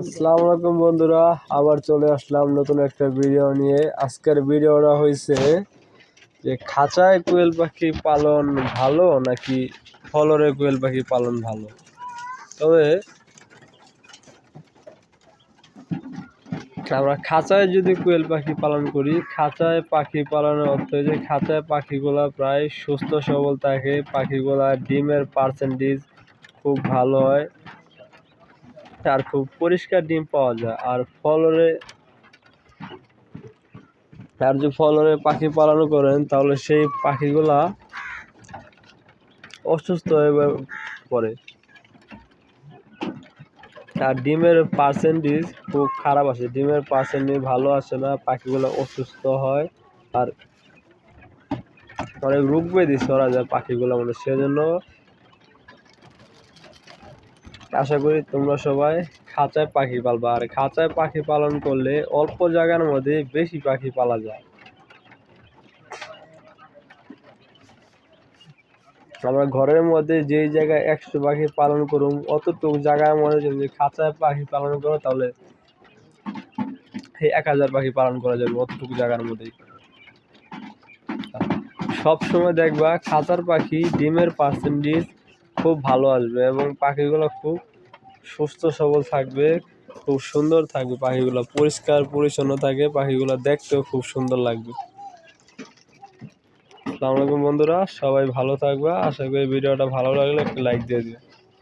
আসসালামু আলাইকুম বন্ধুরা, আবার চলে আসলাম নতুন একটা ভিডিও নিয়ে। আজকের ভিডিওটা হয়েছে যে, খাঁচায় কোয়েল পাখি পালন ভালো নাকি ফলরে কোয়েল পাখি পালন ভালো? তবে আমরা খাঁচায় যদি কোয়েল পাখি পালন করি, খাঁচায় পাখি পালনের অর্থ যে, খাঁচায় পাখিগুলা প্রায় সুস্থ সবল থাকে, পাখিগুলা ডিমের পার্সেন্টেজ খুব ভালো হয়। আর খুব পরিষ্কার ডিম পাওয়া যায়। আর ফলরে, আর যে ফলরে পাখি পালন করেন, তাহলে সেই পাখিগুলা অসুস্থ হয়ে পড়ে। আর ডিমের পার্সেন্টেজ খুব খারাপ আসে ডিমের পার্সেন্টেজ ভালো আসে না, পাখিগুলো অসুস্থ হয়। আর অনেক রোগ ব্যাধি ছড়া যায় পাখিগুলো মানে সেজন্য আশা করি তোমরা সবাই খাঁচায় পাখি পালবা। আর খাঁচায় পাখি পালন করলে অল্প জায়গার মধ্যে বেশি পাখি পালা যায়। আমরা ঘরের মধ্যে যেই জায়গায় একশো পাখি পালন করুম, অতটুকু জায়গার মধ্যে যদি খাঁচায় পাখি পালন করো, তাহলে এক হাজার পাখি পালন করা যাবে অতটুকু জায়গার মধ্যেই। সব সময় দেখবা খাঁচার পাখি ডিমের পার্সেন্টেজ খুব ভালো আসবে এবং পাখিগুলো খুব সুস্থ, সবল থাকবে, খুব সুন্দর থাকবে পাখিগুলো। পরিষ্কার, পরিচ্ছন্ন থাকে, পাখিগুলো দেখতেও খুব সুন্দর লাগবে। আসসালামু আলাইকুম বন্ধুরা, সবাই ভালো থাকবে। আশা করি ভিডিওটা ভালো লাগলে একটু লাইক দিয়ে দিও